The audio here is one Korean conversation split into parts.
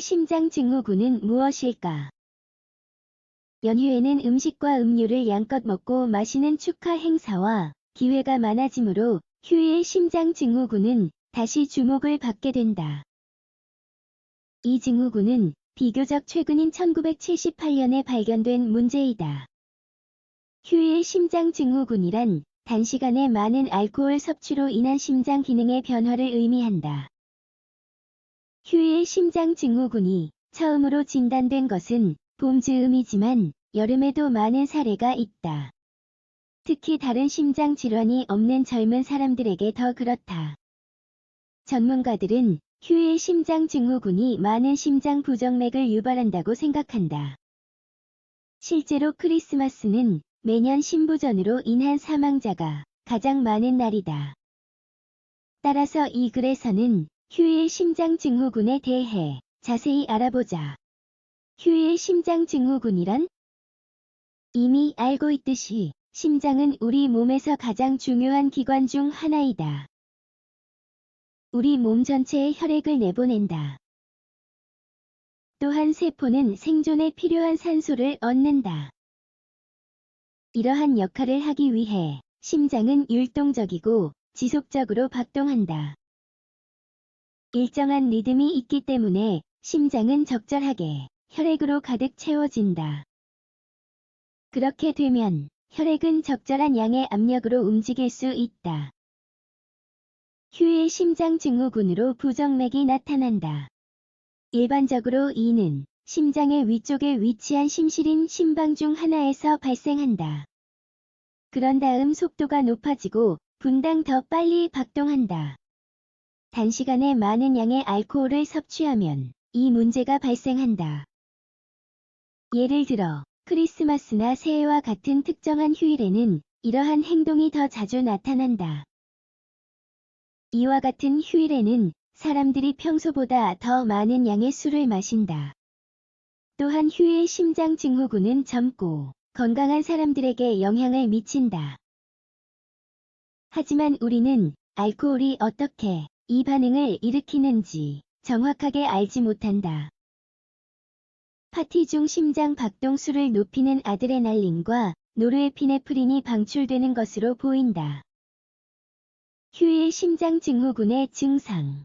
심장 증후군은 무엇일까? 연휴에는 음식과 음료를 양껏 먹고 마시는 축하 행사와 기회가 많아지므로 휴일 심장 증후군은 다시 주목을 받게 된다. 이 증후군은 비교적 최근인 1978년에 발견된 문제이다. 휴일 심장 증후군이란 단시간에 많은 알코올 섭취로 인한 심장 기능의 변화를 의미한다. 휴일 심장 증후군이 처음으로 진단된 것은 봄 즈음이지만 여름에도 많은 사례가 있다. 특히 다른 심장 질환이 없는 젊은 사람들에게 더 그렇다. 전문가들은 휴일 심장 증후군이 많은 심장 부정맥을 유발한다고 생각한다. 실제로 크리스마스는 매년 신부전으로 인한 사망자가 가장 많은 날이다. 따라서 이 글에서는 휴일 심장 증후군에 대해 자세히 알아보자. 휴일 심장 증후군이란? 이미 알고 있듯이 심장은 우리 몸에서 가장 중요한 기관 중 하나이다. 우리 몸 전체에 혈액을 내보낸다. 또한 세포는 생존에 필요한 산소를 얻는다. 이러한 역할을 하기 위해 심장은 율동적이고 지속적으로 박동한다. 일정한 리듬이 있기 때문에 심장은 적절하게 혈액으로 가득 채워진다. 그렇게 되면 혈액은 적절한 양의 압력으로 움직일 수 있다. 휴일 심장 증후군으로 부정맥이 나타난다. 일반적으로 이는 심장의 위쪽에 위치한 심실인 심방 중 하나에서 발생한다. 그런 다음 속도가 높아지고 분당 더 빨리 박동한다. 단시간에 많은 양의 알코올을 섭취하면 이 문제가 발생한다. 예를 들어 크리스마스나 새해와 같은 특정한 휴일에는 이러한 행동이 더 자주 나타난다. 이와 같은 휴일에는 사람들이 평소보다 더 많은 양의 술을 마신다. 또한 휴일 심장 증후군은 젊고 건강한 사람들에게 영향을 미친다. 하지만 우리는 알코올이 어떻게 이 반응을 일으키는지 정확하게 알지 못한다. 파티 중 심장 박동수를 높이는 아드레날린과 노르에피네프린이 방출되는 것으로 보인다. 휴일 심장 증후군의 증상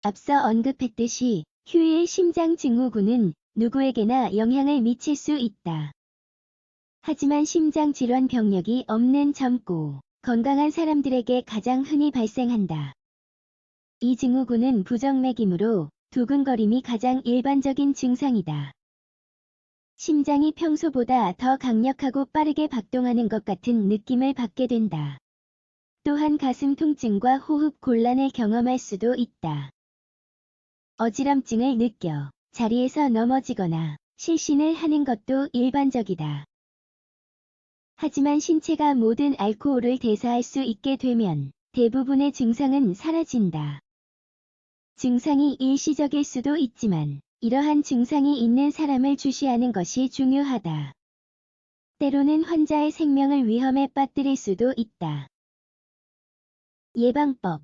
앞서 언급했듯이 휴일 심장 증후군은 누구에게나 영향을 미칠 수 있다. 하지만 심장 질환 병력이 없는 젊고 건강한 사람들에게 가장 흔히 발생한다. 이 증후군은 부정맥이므로 두근거림이 가장 일반적인 증상이다. 심장이 평소보다 더 강력하고 빠르게 박동하는 것 같은 느낌을 받게 된다. 또한 가슴 통증과 호흡 곤란을 경험할 수도 있다. 어지럼증을 느껴 자리에서 넘어지거나 실신을 하는 것도 일반적이다. 하지만 신체가 모든 알코올을 대사할 수 있게 되면 대부분의 증상은 사라진다. 증상이 일시적일 수도 있지만 이러한 증상이 있는 사람을 주시하는 것이 중요하다. 때로는 환자의 생명을 위험에 빠뜨릴 수도 있다. 예방법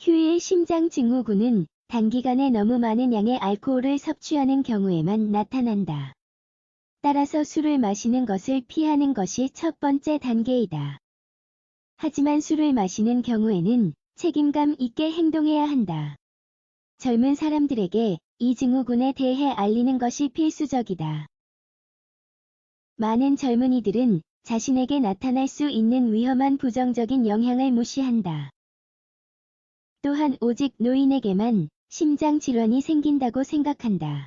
휴일 심장 증후군은 단기간에 너무 많은 양의 알코올을 섭취하는 경우에만 나타난다. 따라서 술을 마시는 것을 피하는 것이 첫 번째 단계이다. 하지만 술을 마시는 경우에는 책임감 있게 행동해야 한다. 젊은 사람들에게 이 증후군에 대해 알리는 것이 필수적이다. 많은 젊은이들은 자신에게 나타날 수 있는 위험한 부정적인 영향을 무시한다. 또한 오직 노인에게만 심장 질환이 생긴다고 생각한다.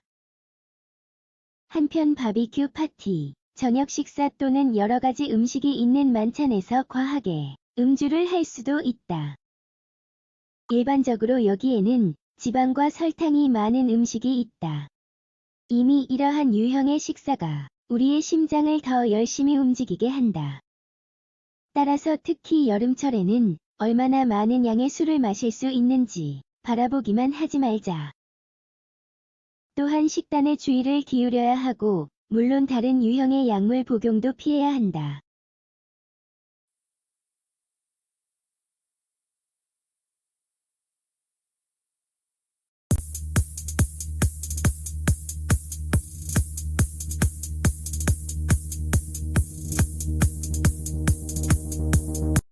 한편 바비큐 파티, 저녁 식사 또는 여러 가지 음식이 있는 만찬에서 과하게 음주를 할 수도 있다. 일반적으로 여기에는 지방과 설탕이 많은 음식이 있다. 이미 이러한 유형의 식사가 우리의 심장을 더 열심히 움직이게 한다. 따라서 특히 여름철에는 얼마나 많은 양의 술을 마실 수 있는지 바라보기만 하지 말자. 또한 식단에 주의를 기울여야 하고 물론 다른 유형의 약물 복용도 피해야 한다.